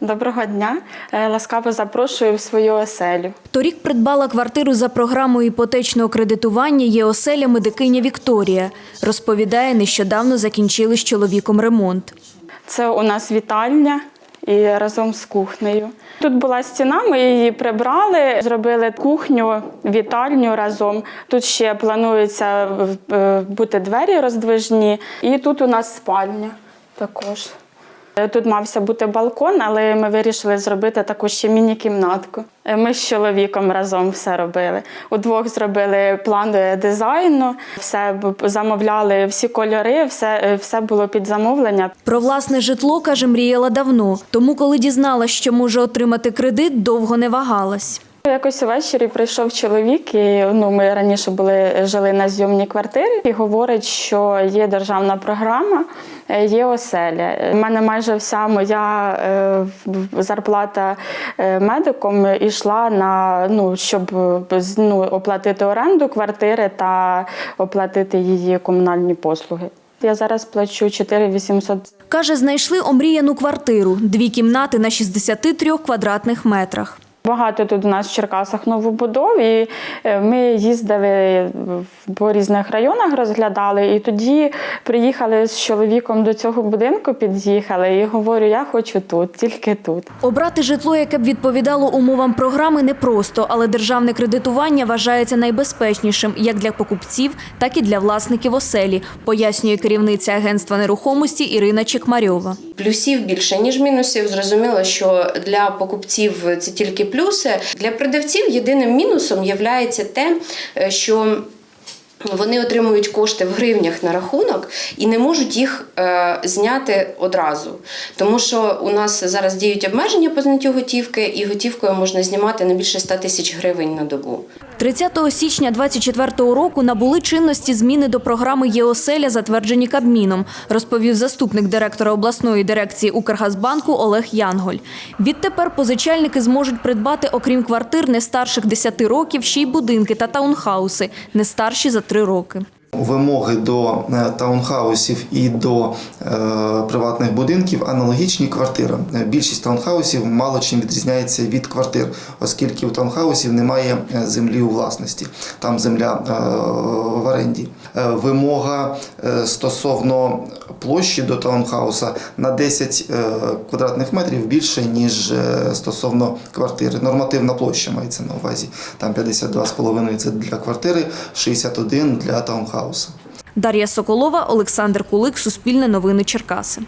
Доброго дня. Е, Ласкаво запрошую в свою оселю. Торік придбала квартиру за програмою іпотечного кредитування є оселя медикиня Вікторія. Розповідає, нещодавно закінчили з чоловіком ремонт. Це у нас вітальня і разом з кухнею. Тут була стіна, ми її прибрали, зробили кухню, вітальню разом. Тут ще планується е, бути двері роздвижні, і тут у нас спальня також. Е, Тут мався бути балкон, але ми вирішили зробити таку ще міні-кімнатку. Е, Ми з чоловіком разом все робили. Удвох зробили план е, дизайну, все замовляли всі кольори, все, все було під замовлення. Про власне житло, каже, мріяла давно. Тому, коли дізналась, що може отримати кредит, довго не вагалась. Якось увечері прийшов чоловік, і ну ми раніше були жили на зйомній квартирі, і говорить, що є державна програма, е, є оселя. У мене майже вся моя е, зарплата е, медиком йшла на ну, щоб е, ну, оплатити оренду квартири та оплатити її комунальні послуги. Я зараз плачу 4800 Каже, знайшли омріяну квартиру, дві кімнати на 63 квадратних метрах. Багато тут у нас в Черкасах новобудов, і е, ми їздили по різних районах, розглядали. І тоді приїхали з чоловіком до цього будинку, під'їхали і говорю, я хочу тут, тільки тут. Обрати житло, яке б відповідало умовам програми, непросто, але державне кредитування вважається найбезпечнішим як для покупців, так і для власників оселі, пояснює керівниця агентства нерухомості Ірина Чекмарьова. Плюсів більше ніж мінусів. Зрозуміло, що для покупців це тільки плюси. Для продавців єдиним мінусом є те, е, що вони отримують кошти в гривнях на рахунок і не можуть їх е, зняти одразу. Тому що у нас зараз діють обмеження по зняттю готівки, і готівкою можна знімати не більше 100 тисяч гривень на добу. 30 січня 2024 року набули чинності зміни до програми «ЄОселя», затверджені Кабміном, розповів заступник директора обласної дирекції Укргазбанку Олег Янголь. Відтепер позичальники зможуть придбати, окрім квартир не старших 10 років, ще й будинки та таунхауси, не старші за 3 роки. Вимоги до е, таунхаусів і до е, приватних будинків аналогічні квартирам. Е, Більшість таунхаусів мало чим відрізняється від квартир, оскільки у таунхаусів немає землі у власності, там земля в оренді. Вимога стосовно площі до таунхауса на 10 е, квадратних метрів більше, ніж стосовно квартири. Нормативна площа мається на увазі. Там 52,5 це для квартири, 61 для таунхауса. Дар'я Соколова, Олександр Кулик, Суспільне новини Черкаси.